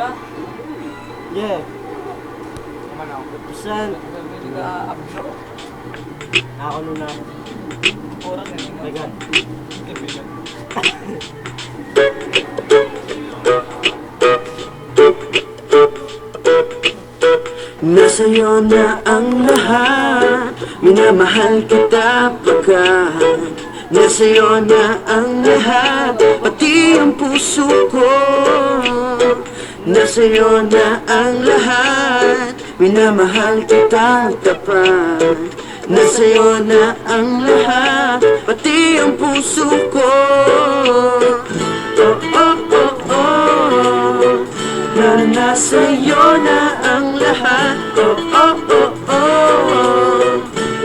ka? Yeah, percent. Hindi ka abso. Ako na. Oras na God. Kaibigan. Nasa'yo na ang lahat Minamahal kita pagkat Nasa'yo na ang lahat Pati ang puso ko Nasa'yo na ang lahat. Minamahal kita tapat. Nasa'yo na ang lahat. Pati ang puso ko. Oh, oh, oh, oh. Na nasa'yo na ang lahat. Oh, oh, oh, oh.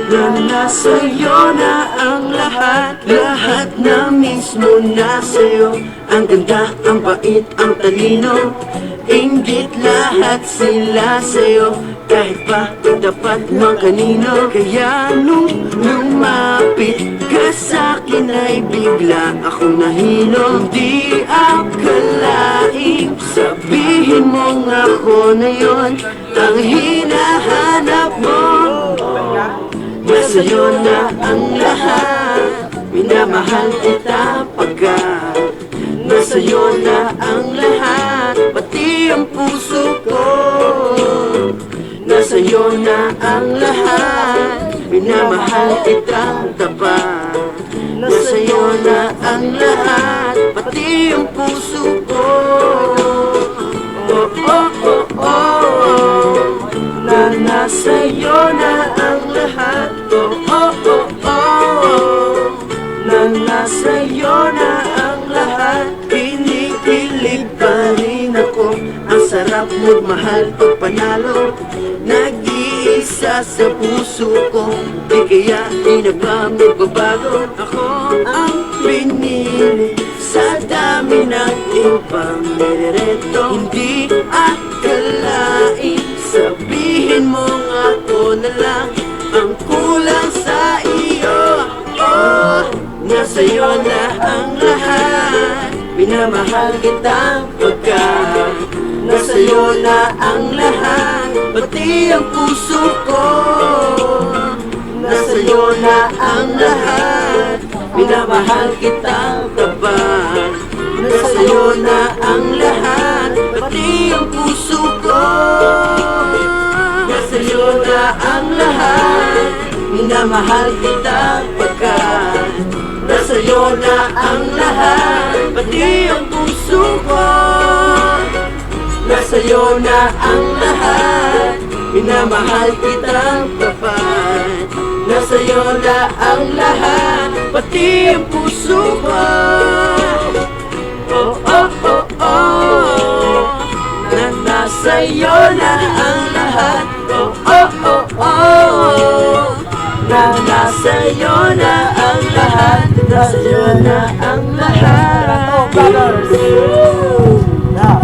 Na nasa'yo na ang lahat. Lahat na mismo nasa'yo Ang ganda, ang bait, ang talino Inggit lahat sila sa'yo Kahit pa dapat mang kanino. Kaya nung lumapit ka sa'kin ay bigla akong nahilo. Hindi akalaing sabihin mong ako na yon Ang hinahanap mo. Nasa'yo na ang lahat Minamahal kita pagkat Nasa'yo na ang lahat Nasa'yo na ang lahat. Minamahal kitang tapat Nasa'yo na ang lahat Pati ang puso ko. Oh, oh, oh, oh Na nasa'yo na ang lahat. Oh, oh, oh, oh Na nasa'yo na ang lahat. Rin ako Sarap magmahal pag panalo Nag-iisa sa puso ko. Di kaya di na ba magbabago Ako ang pinili. Sa dami ng ibang nirereto Hindi akalain Sabihin mo ako na lang. Ang kulang sa iyo. Oh, nasa'yo na ang lahat. Minamahal kitang pagkat Nasa'yo na ang lahat Pati ang puso ko. Nasa'yo na ang lahat Minamahal kitang tapat Nasa'yo na ang lahat Pati ang puso ko. Nasa'yo na ang lahat Minamahal kitang pagkat Nasa'yo na ang lahat Pati ang puso Nasa'yo na ang lahat. Minamahal kitang tapat Nasa'yo na ang lahat Pati ang puso ko Oh, oh, oh, oh. Na nasa'yo na ang lahat. Oh, oh, oh, oh Na Nasa'yo na ang lahat